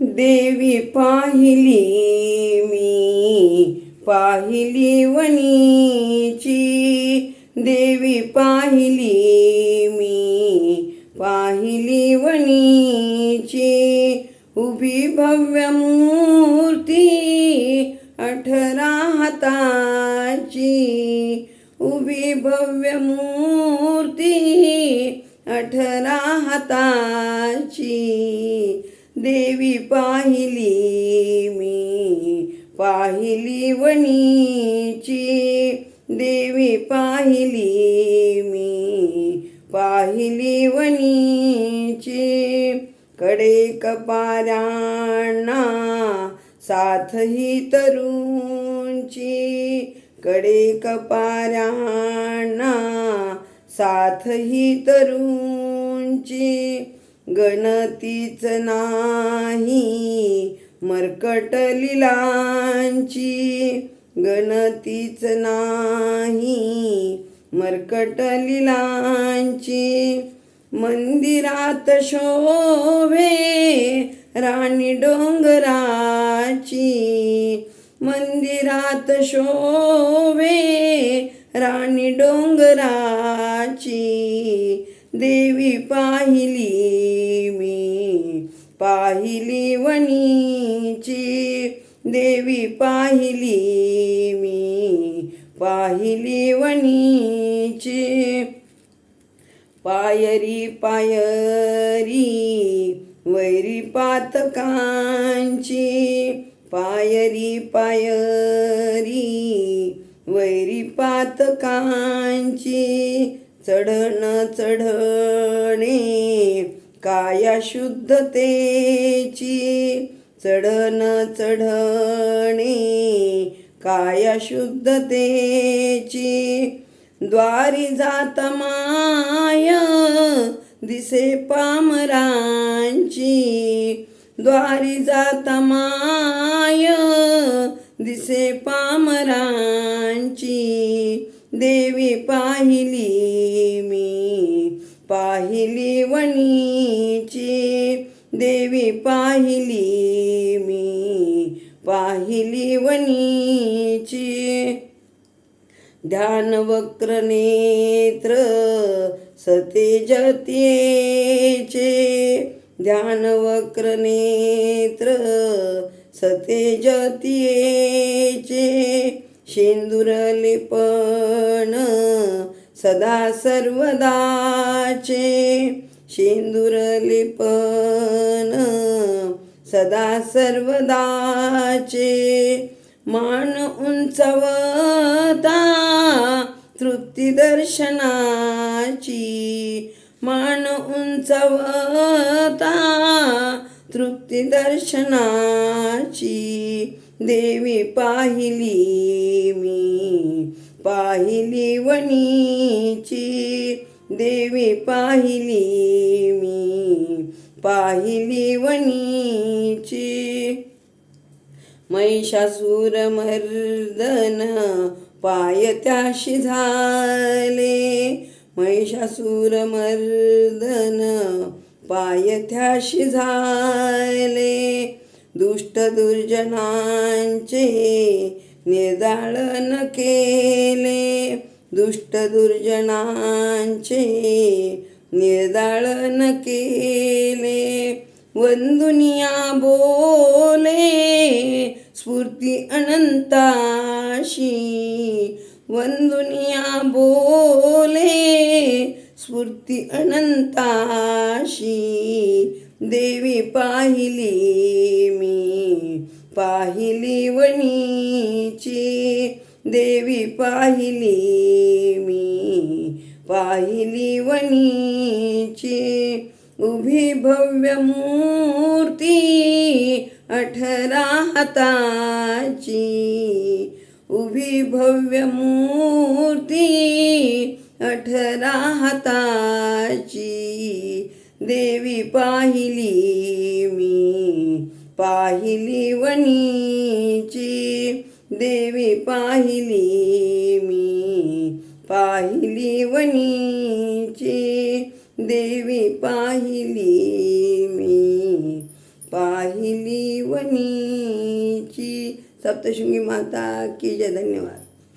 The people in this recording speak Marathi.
देवी पाहिली मी पाहिली वणीची. देवी पाहिली मी पाहिली वणीची. उभी भव्य मूर्ती अठरा हाताची. उभी भव्य मूर्ती अठरा हाताची. देवी पाहिली मी पाहिली वणीची. देवी पाहिली मी पाहिली वणीची. कडे कपाऱ्यांना साथ ही तरुंची कडे कपाऱ्यांना साथ ही गणतीच नाही मरकट लिलांची. गणतीच नाही मरकट लिलांची. मंदिरात शोभे राणी डोंगराची. मंदिरात शोभे राणी डोंगराची. देवी पाहिली मी. पाहिली वणीची. देवी पाहिली मी. पाहिली वणीची. पायरी पायरी वैरी पातकांची. पायरी पायरी वैरी पातकांची. चढण चढणे काया शुद्धतेची चढण चढणे काया शुद्धतेची द्वारी जात माय दिसे पामरांची द्वारी जात माय दिसे पामरांची देवी पाहिली मी पाहिली वणीची. देवी पाहिली मी पाहिली वणीची. ध्यान वक्र नेत्र सतेजतेचे ध्यान वक्र नेत्र सतेजतेचे शेंदूर लेपण सदा सर्वदाचे. शेंदूर लेपन सदा सर्वदाचे. मान उंचवता तृप्ती दर्शनाची. मान उंचवता तृप्ती दर्शनाची. देवी पाहिली मी. पाहिली वणीची. देवी पाहिली मी. पाहिली वणीची. महिषासुरमर्दन पाय त्याशी झाले. महिषासुरमर्दन पाय त्याशी झाले. दुष्ट दुर्जनांचे निर्दाळन केले. दुष्ट दुर्जनांचे निर्दाळन केले. वंदुनिया बोले स्फूर्ती अनंताशी. वंदुनिया बोले स्फूर्ती अनंताशी. देवी पाहिली मी पाहिली वणीची. देवी पाहिली मी पाहिली वणीची. उभी भव्य मूर्ती अठरा हाताची. उभी भव्य मूर्ती अठरा हाताची. देवी पाहिली मी पाहिली वणीची. देवी पाहिली मी पाहिली वणीची. देवी पाहिली मी पाहिली वणीची. सप्तशृंगी माता की जय. धन्यवाद.